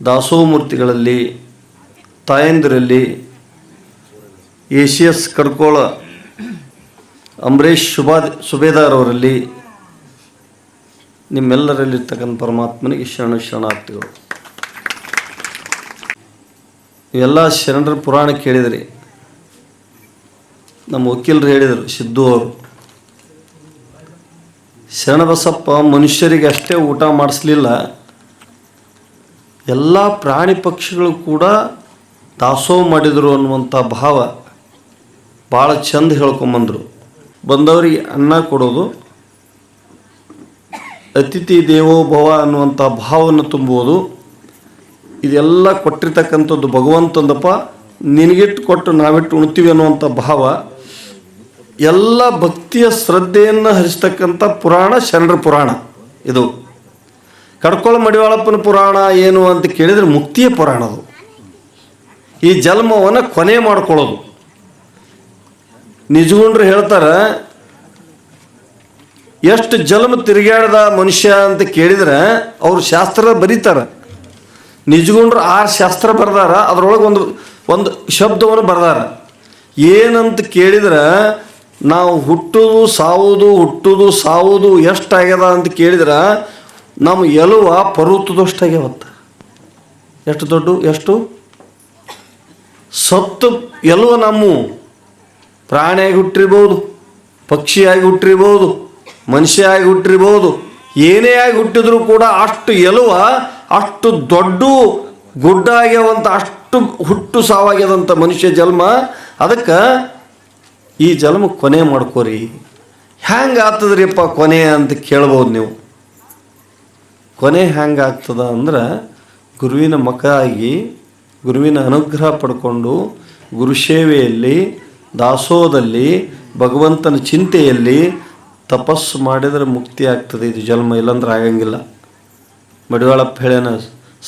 ದಾಸೋಮೂರ್ತಿಗಳಲ್ಲಿ, ತಾಯಂದಿರಲ್ಲಿ ಏಷಿಯಸ್ ಕಡ್ಕೋಳ, ಅಂಬರೀಷ್ ಶುಭಾ ಸುಬೇದಾರ್ ಅವರಲ್ಲಿ ನಿಮ್ಮೆಲ್ಲರಲ್ಲಿರ್ತಕ್ಕಂಥ ಪರಮಾತ್ಮನಿಗೆ ಶರಣ ಶರಣಾರ್ಥಿಗಳು. ಇವೆಲ್ಲ ಶರಣರ ಪುರಾಣ ಕೇಳಿದ್ರಿ, ನಮ್ಮ ವಕೀಲರು ಹೇಳಿದರು, ಸಿದ್ದು ಅವರು, ಶರಣಬಸಪ್ಪ ಮನುಷ್ಯರಿಗೆ ಅಷ್ಟೇ ಊಟ ಮಾಡಿಸ್ಲಿಲ್ಲ ಎಲ್ಲ ಪ್ರಾಣಿ ಪಕ್ಷಿಗಳು ಕೂಡ ದಾಸೋಹ ಮಾಡಿದರು ಅನ್ನುವಂಥ ಭಾವ ಭಾಳ ಚಂದ ಹೇಳ್ಕೊಂಬಂದರು. ಬಂದವರಿಗೆ ಅನ್ನ ಕೊಡೋದು, ಅತಿಥಿ ದೇವೋ ಭವ ಅನ್ನುವಂಥ ಭಾವವನ್ನು ತುಂಬುವುದು ಇದೆಲ್ಲ ಕೊಟ್ಟಿರ್ತಕ್ಕಂಥದ್ದು ಭಗವಂತಂದಪ್ಪ ನಿನಗಿಟ್ಟು ಕೊಟ್ಟು ನಾವಿಟ್ಟು ಉಣ್ತೀವಿ ಅನ್ನುವಂಥ ಭಾವ. ಎಲ್ಲ ಭಕ್ತಿಯ ಶ್ರದ್ಧೆಯನ್ನು ಹರಿಸ್ತಕ್ಕಂಥ ಪುರಾಣ ಶರಣರ ಪುರಾಣ ಇದು. ಕಡ್ಕೊಳ ಮಡಿವಾಳಪ್ಪನ ಪುರಾಣ ಏನು ಅಂತ ಕೇಳಿದರೆ ಮುಕ್ತಿಯ ಪುರಾಣ ಅದು. ಈ ಜನ್ಮವನ್ನು ಕೊನೆ ಮಾಡ್ಕೊಳ್ಳೋದು. ನಿಜಗುಂಡ್ರು ಹೇಳ್ತಾರೆ, ಎಷ್ಟು ಜನ್ಮ ತಿರುಗಾಡ್ದ ಮನುಷ್ಯ ಅಂತ ಕೇಳಿದ್ರೆ ಅವರು ಶಾಸ್ತ್ರ ಬರೀತಾರೆ. ನಿಜಗುಂಡ್ರು ಆರು ಶಾಸ್ತ್ರ ಬರ್ದಾರ, ಅದರೊಳಗೆ ಒಂದು ಒಂದು ಶಬ್ದವನ್ನು ಬರ್ದಾರ. ಏನಂತ ಕೇಳಿದ್ರೆ, ನಾವು ಹುಟ್ಟುದು, ಸಾವುದು ಹುಟ್ಟುದು, ಸಾವುದು ಎಷ್ಟಾಗ್ಯದ ಅಂತ ಕೇಳಿದ್ರೆ ನಮ್ಮ ಎಲುವ ಪರ್ವತದಷ್ಟಾಗ್ಯಾವತ್ತ ಎಷ್ಟು ದೊಡ್ಡ, ಎಷ್ಟು? ಸತ್ತು ಎಲುವ ನಮ್ಮ ಪ್ರಾಣಿಯಾಗಿ ಹುಟ್ಟಿರ್ಬೋದು, ಪಕ್ಷಿಯಾಗಿ ಹುಟ್ಟಿರ್ಬೋದು ಮನುಷ್ಯ ಆಗಿ ಹುಟ್ಟಿರ್ಬೋದು, ಏನೇ ಆಗಿ ಹುಟ್ಟಿದ್ರು ಕೂಡ ಅಷ್ಟು ಎಲುವ ಅಷ್ಟು ದೊಡ್ಡ ಗುಡ್ಡ ಆಗ್ಯಾವಂತ ಅಷ್ಟು ಹುಟ್ಟು ಸಾವಾಗ್ಯದಂಥ ಮನುಷ್ಯ ಜನ್ಮ. ಅದಕ್ಕೆ ಈ ಜನ್ಮ ಕೊನೆ ಮಾಡ್ಕೋರಿ. ಹ್ಯಾಂಗೆ ಆಗ್ತದ್ರಿಪ್ಪ ಕೊನೆ ಅಂತ ಕೇಳ್ಬೋದು ನೀವು. ಕೊನೆ ಹ್ಯಾಂಗೆ ಅಂದ್ರೆ ಗುರುವಿನ ಮಕ ಆಗಿ ಗುರುವಿನ ಅನುಗ್ರಹ ಪಡ್ಕೊಂಡು ಗುರುಸೇವೆಯಲ್ಲಿ ದಾಸೋದಲ್ಲಿ ಭಗವಂತನ ಚಿಂತೆಯಲ್ಲಿ ತಪಸ್ಸು ಮಾಡಿದರೆ ಮುಕ್ತಿ ಆಗ್ತದೆ. ಇದು ಜನ್ಮ ಇಲ್ಲಂದ್ರೆ ಆಗಂಗಿಲ್ಲ. ಮಡಿವಾಳಪ್ಪ ಹೇಳ್ಯಾನ,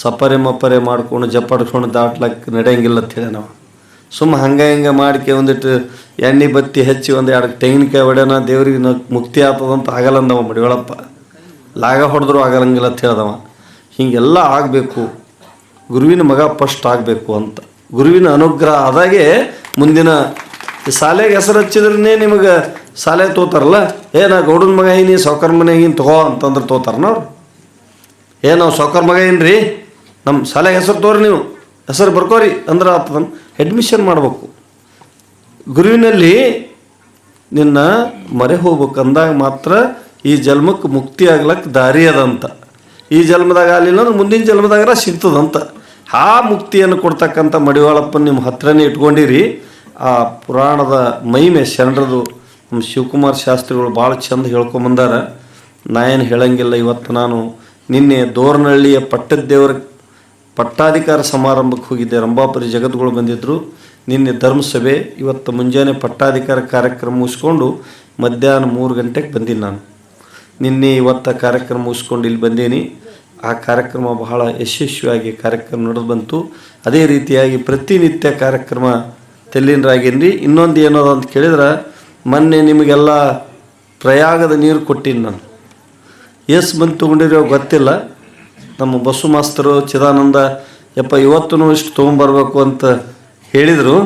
ಸಪರೆ ಮಪರೆ ಮಾಡ್ಕೊಂಡು ಜಪಾಡ್ಕೊಂಡು ದಾಟ್ಲಕ್ಕೆ ನಡೆಯಂಗಿಲ್ಲ ಅಂತ ಹೇಳ್ಯಾನ ಅವ ಸುಮ್ಮ ಹಂಗೆ ಹಿಂಗೆ ಮಾಡ್ಕೆ ಒಂದಿಟ್ಟು ಎಣ್ಣೆ ಬತ್ತಿ ಹಚ್ಚಿ ಒಂದು ಎರಡು ತೆಂಗಿನಕಾಯಿ ಹೊಡ್ಯಾನ ದೇವ್ರಿಗೆ ಮುಕ್ತಿ ಆಗ್ತದಂತ ಆಗಲ್ಲ ಅಂದವ ಮಡಿವಾಳಪ್ಪ. ಲಾಗ ಹೊಡೆದ್ರೂ ಆಗಲಂಗಿಲ್ಲ ಅಂತ ಹೇಳ್ದವ. ಹೀಗೆಲ್ಲ ಆಗಬೇಕು. ಗುರುವಿನ ಮಗ ಫಸ್ಟ್ ಆಗಬೇಕು ಅಂತ. ಗುರುವಿನ ಅನುಗ್ರಹ ಆದಾಗೆ ಮುಂದಿನ ಶಾಲೆಗೆ ಹೆಸರು ಹಚ್ಚಿದ್ರೇ ನಿಮಗೆ ಶಾಲೆ ತೋತಾರಲ್ಲ? ಏ, ನಾ ಗೌಡನ ಮಗ ಏನಿ ಮನೆ ಹೀನ್ ತಗೋ ಅಂತಂದ್ರೆ ತೋತಾರನ ಅವ್ರು? ಏ, ನಾವು ಸೌಕರ್ ಮಗ ಏನ್ರಿ? ನಮ್ಮ ಶಾಲೆಗೆ ಹೆಸರು ತೋರಿ ನೀವು. ಹೆಸರು ಬರ್ಕೋರಿ ಅಂದ್ರೆ ಆತದ ಅಡ್ಮಿಷನ್ ಮಾಡಬೇಕು. ಗುರುವಿನಲ್ಲಿ ನಿನ್ನ ಮರೆ ಹೋಗ್ಬೇಕಂದಾಗ ಮಾತ್ರ ಈ ಜನ್ಮಕ್ಕೆ ಮುಕ್ತಿ ಆಗ್ಲಕ್ಕೆ ದಾರಿ ಅದಂತ. ಈ ಜನ್ಮದಾಗ ಆಗಲಿಲ್ಲ ಅಂದ್ರೆ ಮುಂದಿನ ಜನ್ಮದಾಗರ ಸಿಗ್ತದಂತ. ಆ ಮುಕ್ತಿಯನ್ನು ಕೊಡ್ತಕ್ಕಂಥ ಮಡಿವಾಳಪ್ಪನ ನಿಮ್ಮ ಹತ್ರನೇ ಇಟ್ಕೊಂಡಿರಿ. ಆ ಪುರಾಣದ ಮಹಿಮೆ, ಶರಣರದು ನಮ್ಮ ಶಿವಕುಮಾರ್ ಶಾಸ್ತ್ರಿಗಳು ಭಾಳ ಚಂದ ಹೇಳ್ಕೊಂಬಂದಾರ ನಾ ಏನು ಹೇಳಂಗಿಲ್ಲ, ಇವತ್ತು ನಾನು ನಿನ್ನೆ ದೋರ್ನಹಳ್ಳಿಯ ಪಟ್ಟದ್ದೇವರ ಪಟ್ಟಾಧಿಕಾರ ಸಮಾರಂಭಕ್ಕೆ ಹೋಗಿದ್ದೆ. ರಂಭಾಪುರಿ ಜಗದ್ಗಳು ಬಂದಿದ್ದರು ನಿನ್ನೆ ಧರ್ಮಸಭೆ, ಇವತ್ತು ಮುಂಜಾನೆ ಪಟ್ಟಾಧಿಕಾರ ಕಾರ್ಯಕ್ರಮ ಮುಗಿಸ್ಕೊಂಡು ಮಧ್ಯಾಹ್ನ ಮೂರು ಗಂಟೆಗೆ ಬಂದೀನಿ ನಾನು. ನಿನ್ನೆ ಇವತ್ತ ಕಾರ್ಯಕ್ರಮ ಮುಗಿಸ್ಕೊಂಡು ಇಲ್ಲಿ ಬಂದೀನಿ. ಆ ಕಾರ್ಯಕ್ರಮ ಬಹಳ ಯಶಸ್ವಿಯಾಗಿ ಕಾರ್ಯಕ್ರಮ ನಡೆದು ಬಂತು. ಅದೇ ರೀತಿಯಾಗಿ ಪ್ರತಿನಿತ್ಯ ಕಾರ್ಯಕ್ರಮ ತೆಲ್ಲಿನರಾಗೇನ್ರಿ? ಇನ್ನೊಂದು ಏನದ ಅಂತ ಕೇಳಿದ್ರೆ ಮೊನ್ನೆ ನಿಮಗೆಲ್ಲ ಪ್ರಯಾಗದ ನೀರು ಕೊಟ್ಟಿನಿ ನಾನು. ಎಸ್ ಬಂದು ತೊಗೊಂಡಿರೋ ಗೊತ್ತಿಲ್ಲ. ನಮ್ಮ ಬಸ್ಸು ಮಾಸ್ತರು ಚಿದಾನಂದ ಯಪ್ಪ ಇವತ್ತೂ ಇಷ್ಟು ತೊಗೊಂಬರ್ಬೇಕು ಅಂತ ಹೇಳಿದರು.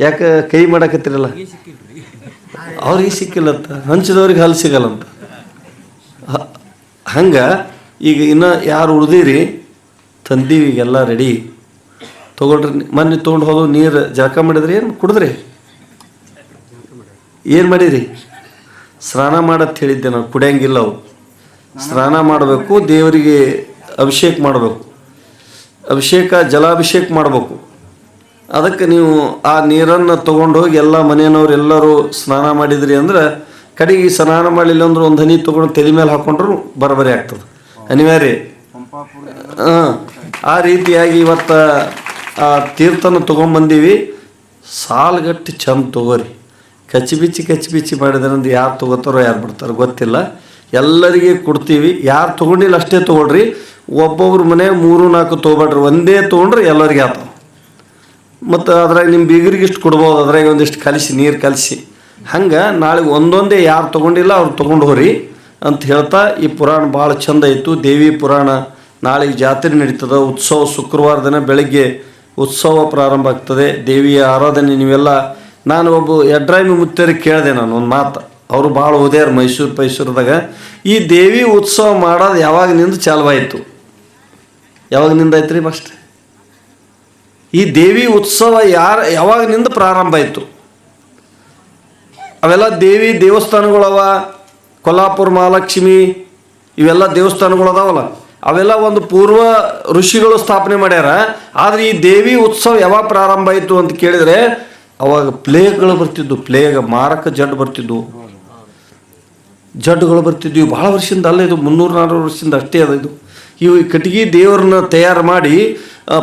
ಯಾಕೆ ಕೈ ಮಾಡಕತ್ತಿರಲ್ಲ? ಅವ್ರಿಗೆ ಸಿಕ್ಕಿಲ್ಲಂತ. ಹಂಚಿದವ್ರಿಗೆ ಹಾಲು ಸಿಗಲ್ಲಂತ. ಹಂಗೆ ಈಗ ಇನ್ನು ಯಾರು ಉಳ್ದಿರಿ ತಂದೀವಿ ಎಲ್ಲ ರೆಡಿ ತೊಗೊಳ್ರಿ, ಮೊನ್ನೆ ತೊಗೊಂಡು ಹೋದವು ನೀರು ಜಳಕ ಮಾಡಿದ್ರಿ, ಏನು ಕುಡಿದ್ರಿ? ಏನು ಮಾಡಿರಿ? ಸ್ನಾನ ಮಾಡತ್ ಹೇಳಿದ್ದೆ ನಾವು ಕುಡಿಯಂಗಿಲ್ಲ ಅವು. ಸ್ನಾನ ಮಾಡಬೇಕು, ದೇವರಿಗೆ ಅಭಿಷೇಕ ಮಾಡಬೇಕು. ಅಭಿಷೇಕ, ಜಲಾಭಿಷೇಕ ಮಾಡಬೇಕು. ಅದಕ್ಕೆ ನೀವು ಆ ನೀರನ್ನು ತೊಗೊಂಡೋಗಿ ಎಲ್ಲ ಮನೆಯವ್ರು ಸ್ನಾನ ಮಾಡಿದ್ರಿ ಅಂದ್ರೆ ಕಡೆಗೆ ಸ್ನಾನ ಮಾಡಲಿಲ್ಲ ಅಂದ್ರೆ ಒಂದು ಹನಿ ತೊಗೊಂಡು ತಲೆ ಮೇಲೆ ಹಾಕೊಂಡ್ರು ಬರಬರಿ ಆಗ್ತದೆ. ಅನಿವಾರ್ಯ. ಹಾಂ ಆ ರೀತಿಯಾಗಿ ಇವತ್ತು ಆ ತೀರ್ಥನ ತೊಗೊಂಬಂದೀವಿ. ಸಾಲ್ಗಟ್ಟಿ ಚಂದ ತೊಗೋರಿ. ಕಚ್ಚಿ ಬಿಚ್ಚಿ ಕಚ್ಚಿ ಬಿಚ್ಚಿ ಮಾಡಿದ್ರಂದು ಯಾರು ತೊಗೋತಾರೋ ಯಾರು ಬಿಡ್ತಾರೋ ಗೊತ್ತಿಲ್ಲ. ಎಲ್ಲರಿಗೆ ಕೊಡ್ತೀವಿ. ಯಾರು ತೊಗೊಂಡಿಲ್ಲ ಅಷ್ಟೇ ತೊಗೊಳ್ರಿ. ಒಬ್ಬೊಬ್ರ ಮನೆ ಮೂರು ನಾಲ್ಕು ತೊಗೊಬೇಡ್ರಿ. ಒಂದೇ ತೊಗೊಂಡ್ರೆ ಎಲ್ಲರಿಗೆ ಆತ ಮತ್ತು ಅದ್ರಾಗ ನಿಮ್ಮ ಬೀಗರಿಗೆ ಇಷ್ಟು ಕೊಡ್ಬೋದು. ಅದ್ರಾಗ ಒಂದಿಷ್ಟು ಕಲಿಸಿ ನೀರು ಕಲಿಸಿ. ಹಂಗೆ ನಾಳೆ ಒಂದೊಂದೇ ಯಾರು ತೊಗೊಂಡಿಲ್ಲ ಅವ್ರು ತೊಗೊಂಡು ಹೋರಿ ಅಂತ ಹೇಳ್ತಾ ಈ ಪುರಾಣ ಭಾಳ ಚಂದ ಇತ್ತು ದೇವಿ ಪುರಾಣ ನಾಳೆಗೆ ಜಾತ್ರೆ ನಡೀತದೆ. ಉತ್ಸವ ಶುಕ್ರವಾರ ದಿನ ಬೆಳಗ್ಗೆ ಉತ್ಸವ ಪ್ರಾರಂಭ ಆಗ್ತದೆ. ದೇವಿಯ ಆರಾಧನೆ ನೀವೆಲ್ಲ, ನಾನು ಒಬ್ಬ ಎಡ್ರಾಮಿ ಮುತ್ತರಿಗೆ ಕೇಳಿದೆ ನಾನು ಒಂದು ಮಾತು. ಅವರು ಭಾಳ ಓದ್ಯಾರ ಮೈಸೂರು ಪೈಸೂರದಾಗ. ಈ ದೇವಿ ಉತ್ಸವ ಮಾಡೋದು ಯಾವಾಗಿನಿಂದ ಚಾಲುವಾಯಿತು ಯಾವಾಗಿನಿಂದ ಐತ್ರಿ ಫಸ್ಟ್ ಈ ದೇವಿ ಉತ್ಸವ ಯಾರ ಯಾವಾಗಿನಿಂದ ಪ್ರಾರಂಭ ಆಯಿತು? ಅವೆಲ್ಲ ದೇವಿ ದೇವಸ್ಥಾನಗಳವ, ಕೊಲ್ಲಾಪುರ, ಮಹಾಲಕ್ಷ್ಮಿ, ಇವೆಲ್ಲ ದೇವಸ್ಥಾನಗಳು ಅದಾವಲ್ಲ ಅವೆಲ್ಲ ಒಂದು ಪೂರ್ವ ಋಷಿಗಳು ಸ್ಥಾಪನೆ ಮಾಡ್ಯಾರ. ಆದರೆ ಈ ದೇವಿ ಉತ್ಸವ ಯಾವಾಗ ಪ್ರಾರಂಭ ಆಯಿತು ಅಂತ ಕೇಳಿದರೆ, ಅವಾಗ ಪ್ಲೇಗ್ಗಳು ಬರ್ತಿದ್ವು. ಪ್ಲೇಗ್ ಮಾರಕ ಜಡ್ ಬರ್ತಿದ್ವು. ಜಡ್ಡುಗಳು ಬರ್ತಿದ್ವು. ಭಾಳ ವರ್ಷದಿಂದ ಅಲ್ಲ ಇದು, ಮುನ್ನೂರು ನಾನ್ನೂರು ವರ್ಷದಿಂದ ಅಷ್ಟೇ ಅದ ಇದು. ಇವು ಕಟ್ಟಿಗೆ ದೇವರನ್ನ ತಯಾರು ಮಾಡಿ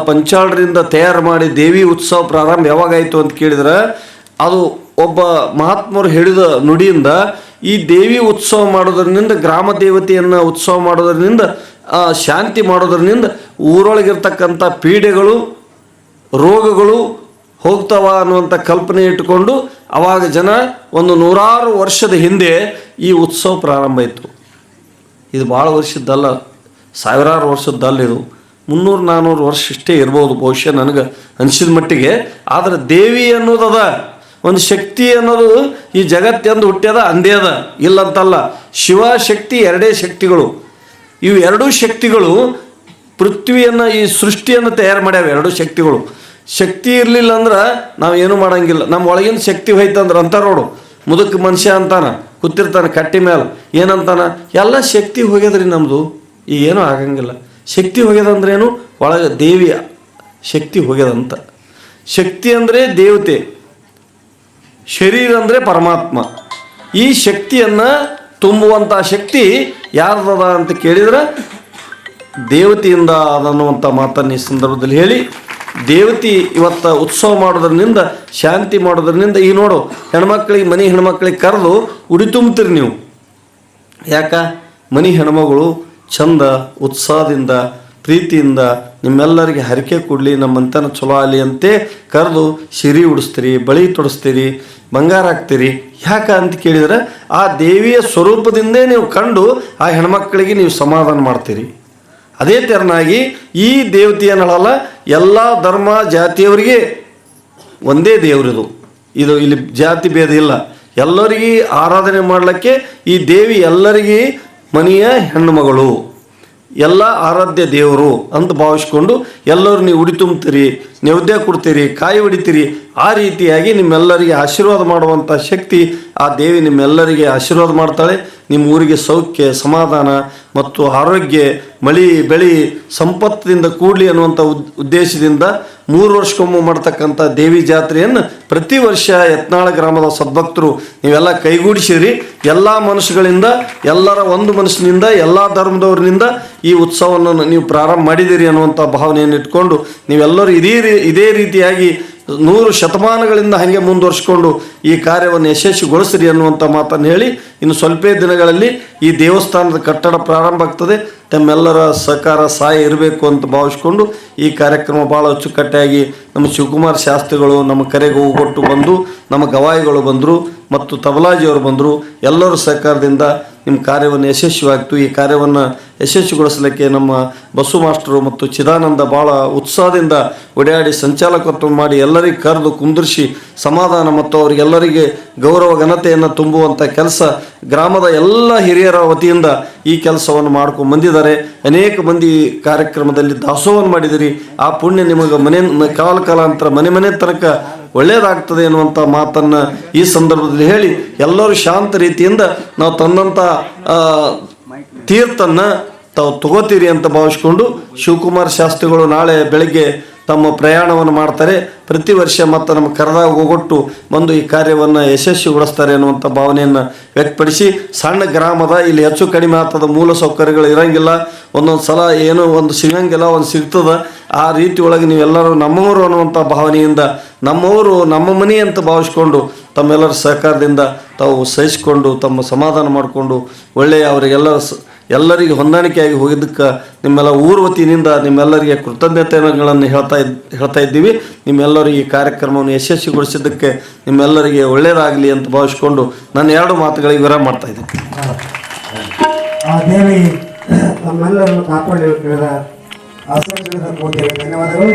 ಪಂಚಾಳರಿಂದ ತಯಾರು ಮಾಡಿ ದೇವಿ ಉತ್ಸವ ಪ್ರಾರಂಭ ಯಾವಾಗಾಯಿತು ಅಂತ ಕೇಳಿದ್ರೆ, ಅದು ಒಬ್ಬ ಮಹಾತ್ಮರು ಹೇಳಿದ ನುಡಿಯಿಂದ ಈ ದೇವಿ ಉತ್ಸವ ಮಾಡೋದ್ರಿಂದ, ಗ್ರಾಮ ದೇವತೆಯನ್ನು ಉತ್ಸವ ಮಾಡೋದ್ರಿಂದ ಶಾಂತಿ ಮಾಡೋದ್ರಿಂದ ಊರೊಳಗಿರ್ತಕ್ಕಂಥ ಪೀಡೆಗಳು, ರೋಗಗಳು ಹೋಗ್ತಾವ ಅನ್ನುವಂಥ ಕಲ್ಪನೆ ಇಟ್ಟುಕೊಂಡು ಅವಾಗ ಜನ ಒಂದು ನೂರಾರು ವರ್ಷದ ಹಿಂದೆ ಈ ಉತ್ಸವ ಪ್ರಾರಂಭ ಇತ್ತು. ಇದು ಭಾಳ ವರ್ಷದ್ದಲ್ಲ, ಸಾವಿರಾರು ವರ್ಷದ್ದಲ್ಲ ಇದು. ಮುನ್ನೂರು ನಾನ್ನೂರು ವರ್ಷ ಇಷ್ಟೇ ಇರ್ಬೋದು ಬಹುಶಃ ನನಗೆ ಅನಿಸಿದ ಮಟ್ಟಿಗೆ. ಆದರೆ ದೇವಿ ಅನ್ನೋದದ ಒಂದು ಶಕ್ತಿ ಅನ್ನೋದು ಈ ಜಗತ್ತೆಂದು ಹುಟ್ಟ್ಯದ ಅಂದೇ ಅದ ಇಲ್ಲಂತಲ್ಲ. ಶಿವ ಶಕ್ತಿ ಎರಡೇ ಶಕ್ತಿಗಳು. ಇವು ಎರಡೂ ಶಕ್ತಿಗಳು ಪೃಥ್ವಿಯನ್ನು, ಈ ಸೃಷ್ಟಿಯನ್ನು ತಯಾರು ಮಾಡ್ಯಾವ ಎರಡೂ ಶಕ್ತಿಗಳು. ಶಕ್ತಿ ಇರಲಿಲ್ಲ ಅಂದ್ರೆ ನಾವು ಏನು ಮಾಡೋಂಗಿಲ್ಲ. ನಮ್ಮ ಒಳಗಿನ ಶಕ್ತಿ ಹೋಯ್ತಂದ್ರೆ ಅಂತ ನೋಡು. ಮುದುಕ ಮನುಷ್ಯ ಅಂತಾನ, ಕೂತಿರ್ತಾನೆ ಕಟ್ಟಿ ಮೇಲೆ ಏನಂತಾನ? ಎಲ್ಲ ಶಕ್ತಿ ಹೋಗ್ಯದ್ರಿ ನಮ್ಮದು ಈಗ ಏನೂ ಆಗಂಗಿಲ್ಲ. ಶಕ್ತಿ ಹೋಗ್ಯದಂದ್ರೇನು? ಒಳಗೆ ದೇವಿಯ ಶಕ್ತಿ ಹೋಗ್ಯದಂತ. ಶಕ್ತಿ ಅಂದರೆ ದೇವತೆ. ಶರೀರ ಅಂದರೆ ಪರಮಾತ್ಮ. ಈ ಶಕ್ತಿಯನ್ನು ತುಂಬುವಂಥ ಶಕ್ತಿ ಯಾರ್ದದ ಅಂತ ಕೇಳಿದ್ರೆ? ದೇವತೆಯಿಂದ ಅದನ್ನುವಂಥ ಮಾತನ್ನು ಈ ಸಂದರ್ಭದಲ್ಲಿ ಹೇಳಿ. ದೇವತಿ ಇವತ್ತು ಉತ್ಸವ ಮಾಡೋದ್ರಿಂದ ಶಾಂತಿ ಮಾಡೋದ್ರಿಂದ ಈ ನೋಡು, ಹೆಣ್ಮಕ್ಳಿಗೆ ಮನೆ ಹೆಣ್ಮಕ್ಳಿಗೆ ಕರೆದು ಉಡಿ ತುಂಬ್ತೀರಿ ನೀವು. ಯಾಕ? ಮನೆ ಹೆಣ್ಮಗಳು ಚಂದ, ಉತ್ಸಾಹದಿಂದ, ಪ್ರೀತಿಯಿಂದ ನಿಮ್ಮೆಲ್ಲರಿಗೆ ಹರಿಕೆ ಕೊಡಲಿ ನಮ್ಮಂತನ ಚಲೋ ಆಗಲಿ ಅಂತೆ ಕರೆದು ಸಿರಿ ಉಡಿಸ್ತೀರಿ, ಬಳಿ ತೊಡಿಸ್ತೀರಿ, ಬಂಗಾರ ಹಾಕ್ತೀರಿ. ಯಾಕ ಅಂತ ಕೇಳಿದ್ರೆ ಆ ದೇವಿಯ ಸ್ವರೂಪದಿಂದೇ ನೀವು ಕಂಡು ಆ ಹೆಣ್ಮಕ್ಕಳಿಗೆ ನೀವು ಸಮಾಧಾನ ಮಾಡ್ತೀರಿ. ಅದೇ ತೆರನಾಗಿ ಈ ದೇವತೆಯನ್ನಲ್ಲ ಎಲ್ಲ ಧರ್ಮ ಜಾತಿಯವರಿಗೆ ಒಂದೇ ದೇವರಿದು. ಇದು ಇಲ್ಲಿ ಜಾತಿ ಭೇದ ಇಲ್ಲ. ಎಲ್ಲರಿಗೆ ಆರಾಧನೆ ಮಾಡಲಿಕ್ಕೆ ಈ ದೇವಿ ಎಲ್ಲರಿಗೆ ಮನೆಯ ಹೆಣ್ಣು ಮಗಳು ಎಲ್ಲ ಆರಾಧ್ಯ ದೇವರು ಅಂತ ಭಾವಿಸ್ಕೊಂಡು ಎಲ್ಲರೂ ನೀವು ಉಡಿ ತುಂಬ್ತೀರಿ ನೈವೇದ್ಯ ಕೊಡ್ತೀರಿ, ಕಾಯಿ ಹೊಡಿತೀರಿ, ಆ ರೀತಿಯಾಗಿ ನಿಮ್ಮೆಲ್ಲರಿಗೆ ಆಶೀರ್ವಾದ ಮಾಡುವಂಥ ಶಕ್ತಿ ಆ ದೇವಿ ನಿಮ್ಮೆಲ್ಲರಿಗೆ ಆಶೀರ್ವಾದ ಮಾಡ್ತಾಳೆ. ನಿಮ್ಮ ಊರಿಗೆ ಸೌಖ್ಯ, ಸಮಾಧಾನ ಮತ್ತು ಆರೋಗ್ಯ, ಮಳಿ, ಬೆಳಿ, ಸಂಪತ್ತಿನಿಂದ ಕೂಡಲಿ ಅನ್ನುವಂಥ ಉದ್, ಉದ್ದೇಶದಿಂದ ಮೂರು ವರ್ಷಕ್ಕೊಮ್ಮೆ ಮಾಡ್ತಕ್ಕಂಥ ದೇವಿ ಜಾತ್ರೆಯನ್ನು ಪ್ರತಿ ವರ್ಷ ಯತ್ನಾಳ ಗ್ರಾಮದ ಸದ್ಭಕ್ತರು ನೀವೆಲ್ಲ ಕೈಗೂಡಿಸಿರಿ. ಎಲ್ಲ ಮನುಷ್ಯಗಳಿಂದ ಎಲ್ಲರ ಒಂದು ಮನಸ್ಸಿನಿಂದ, ಎಲ್ಲ ಧರ್ಮದವ್ರಿಂದ ಈ ಉತ್ಸವವನ್ನು ನೀವು ಪ್ರಾರಂಭ ಮಾಡಿದಿರಿ ಅನ್ನುವಂಥ ಭಾವನೆಯನ್ನು ಇಟ್ಕೊಂಡು ನೀವೆಲ್ಲರೂ ಇದೇ ರೀ- ಇದೇ ರೀತಿಯಾಗಿ ನೂರು ಶತಮಾನಗಳಿಂದ ಹಾಗೆ ಮುಂದುವರ್ಸ್ಕೊಂಡು ಈ ಕಾರ್ಯವನ್ನು ಯಶಸ್ವಿಗೊಳಿಸ್ರಿ ಅನ್ನುವಂಥ ಮಾತನ್ನು ಹೇಳಿ ಇನ್ನು ಸ್ವಲ್ಪ ದಿನಗಳಲ್ಲಿ ಈ ದೇವಸ್ಥಾನದ ಕಟ್ಟಡ ಪ್ರಾರಂಭ ಆಗ್ತದೆ. ತಮ್ಮೆಲ್ಲರ ಸಹಕಾರ ಸಹಾಯ ಇರಬೇಕು ಅಂತ ಭಾವಿಸ್ಕೊಂಡು ಈ ಕಾರ್ಯಕ್ರಮ ಭಾಳ ಅಚ್ಚುಕಟ್ಟಾಗಿ ನಮ್ಮ ಶಿವಕುಮಾರ್ ಶಾಸ್ತ್ರಿಗಳು ನಮ್ಮ ಕರೆಗೆ ಹೋಗೊಟ್ಟು ಬಂದು, ನಮ್ಮ ಗವಾಯಿಗಳು ಬಂದರು ಮತ್ತು ತಬಲಾಜಿಯವರು ಬಂದರು, ಎಲ್ಲರ ಸಹಕಾರದಿಂದ ನಿಮ್ಮ ಕಾರ್ಯವನ್ನು ಯಶಸ್ವಿಯಾಗ್ತು. ಈ ಕಾರ್ಯವನ್ನು ಯಶಸ್ವಿಗೊಳಿಸಲಿಕ್ಕೆ ನಮ್ಮ ಬಸ್ಸು ಮಾಸ್ಟರು ಮತ್ತು ಚಿದಾನಂದ ಭಾಳ ಉತ್ಸಾಹದಿಂದ ಓಡಾಡಿ ಸಂಚಾಲಕತ್ವ ಮಾಡಿ ಎಲ್ಲರಿಗೆ ಕರೆದು ಕುಂದಿರಿಸಿ ಸಮಾಧಾನ ಮತ್ತು ಅವರಿಗೆಲ್ಲರಿಗೆ ಗೌರವ ಘನತೆಯನ್ನು ತುಂಬುವಂಥ ಕೆಲಸ ಗ್ರಾಮದ ಎಲ್ಲ ಹಿರಿಯರ ವತಿಯಿಂದ ಈ ಕೆಲಸವನ್ನು ಮಾಡ್ಕೊಂಡು ಬಂದಿದ್ದಾರೆ. ಅನೇಕ ಮಂದಿ ಕಾರ್ಯಕ್ರಮದಲ್ಲಿ ದಾಸೋಹವನ್ನು ಮಾಡಿದಿರಿ. ಆ ಪುಣ್ಯ ನಿಮಗೆ ಮನೆ, ಕಾಲ ಕಾಲಾಂತರ ಮನೆ ಮನೆ ತನಕ ಒಳ್ಳೆಯದಾಗ್ತದೆ ಎನ್ನುವಂಥ ಮಾತನ್ನು ಈ ಸಂದರ್ಭದಲ್ಲಿ ಹೇಳಿ ಎಲ್ಲರೂ ಶಾಂತ ರೀತಿಯಿಂದ ನಾವು ತಂದಂಥ ತೀರ್ಥನ್ನು ತಾವು ತಗೋತೀರಿ ಅಂತ ಭಾವಿಸ್ಕೊಂಡು ಶಿವಕುಮಾರ್ ಶಾಸ್ತ್ರಿಗಳು ನಾಳೆ ಬೆಳಗ್ಗೆ ತಮ್ಮ ಪ್ರಯಾಣವನ್ನು ಮಾಡ್ತಾರೆ. ಪ್ರತಿ ವರ್ಷ ಮತ್ತು ನಮ್ಮ ಕರೆದಾಗ ಹೋಗೊಟ್ಟು ಬಂದು ಈ ಕಾರ್ಯವನ್ನು ಯಶಸ್ವಿಗೊಳಿಸ್ತಾರೆ ಅನ್ನುವಂಥ ಭಾವನೆಯನ್ನು ವ್ಯಕ್ತಪಡಿಸಿ, ಸಣ್ಣ ಗ್ರಾಮದ ಇಲ್ಲಿ ಹೆಚ್ಚು ಕಡಿಮೆ ಆಗ್ತದ ಮೂಲ ಸೌಕರ್ಯಗಳು ಇರೋಂಗಿಲ್ಲ. ಒಂದೊಂದು ಸಲ ಏನೋ ಒಂದು ಸಿಗಂಗಿಲ್ಲ, ಒಂದು ಸಿಗ್ತದೆ. ಆ ರೀತಿ ಒಳಗೆ ನೀವೆಲ್ಲರೂ ನಮ್ಮವರು ಅನ್ನುವಂಥ ಭಾವನೆಯಿಂದ, ನಮ್ಮವರು ನಮ್ಮ ಮನೆ ಅಂತ ಭಾವಿಸ್ಕೊಂಡು ತಮ್ಮೆಲ್ಲರ ಸಹಕಾರದಿಂದ ತಾವು ಸಹಿಸಿಕೊಂಡು, ತಮ್ಮ ಸಮಾಧಾನ ಮಾಡಿಕೊಂಡು ಒಳ್ಳೆಯ ಅವರಿಗೆಲ್ಲ ಎಲ್ಲರಿಗೆ ಹೊಂದಾಣಿಕೆಯಾಗಿ ಹೋಗಿದ್ದಕ್ಕೆ ನಿಮ್ಮೆಲ್ಲ ಊರ್ವತಿಯಿಂದ ನಿಮ್ಮೆಲ್ಲರಿಗೆ ಕೃತಜ್ಞತೆಗಳನ್ನು ಹೇಳ್ತಾ ಇದ್, ಹೇಳ್ತಾ ಇದ್ದೀವಿ. ನಿಮ್ಮೆಲ್ಲರಿಗೆ ಈ ಕಾರ್ಯಕ್ರಮವನ್ನು ಯಶಸ್ವಿಗೊಳಿಸಿದ್ದಕ್ಕೆ ನಿಮ್ಮೆಲ್ಲರಿಗೆ ಒಳ್ಳೆಯದಾಗಲಿ ಅಂತ ಭಾವಿಸ್ಕೊಂಡು ನಾನು ಎರಡು ಮಾತುಗಳಿಗೆ ವಿರಾಮ ಮಾಡ್ತಾ ಇದ್ದೀನಿ. ಕಾಪಾಡಿ ಧನ್ಯವಾದಗಳು.